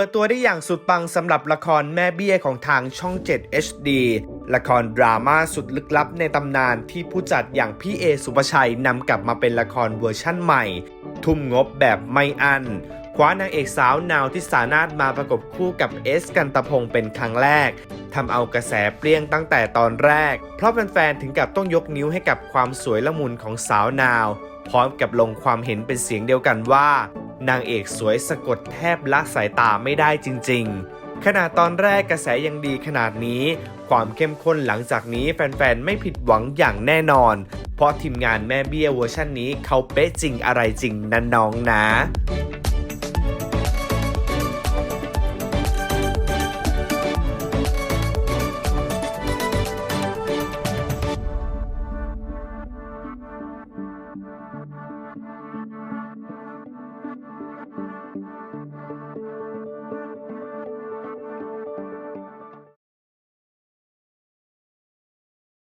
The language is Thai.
ปิดตัวได้อย่างสุดปังสำหรับละครแม่เบี้ยของทางช่อง 7 HD ละครดราม่าสุดลึกลับในตำนานที่ผู้จัดอย่างพี่เอสุภชัยนำกลับมาเป็นละครเวอร์ชั่นใหม่ ทุ่มงบแบบไม่อันคว้านางเอกสาวนาวที่สานาดมาประกบคู่กับเอสกันตะพงเป็นครั้งแรกทำเอากระแสเปรี้ยงตั้งแต่ตอนแรก เพราะแฟนๆถึงกับต้องยกนิ้วให้กับความสวยละมุนของสาวนาว พร้อมกับลงความเห็นเป็นเสียงเดียวกันว่า นางเอกสวยสะกดแทบละสายตาไม่ได้จริง ๆขณะตอนแรกกระแสยังดีขนาดนี้ ความเข้มข้นหลังจากนี้แฟนๆ ไม่ผิดหวังอย่างแน่นอน เพราะทีมงานแม่เบี้ยเวอร์ชันนี้เขาเป๊ะจริงอะไรจริงนะน้องนะ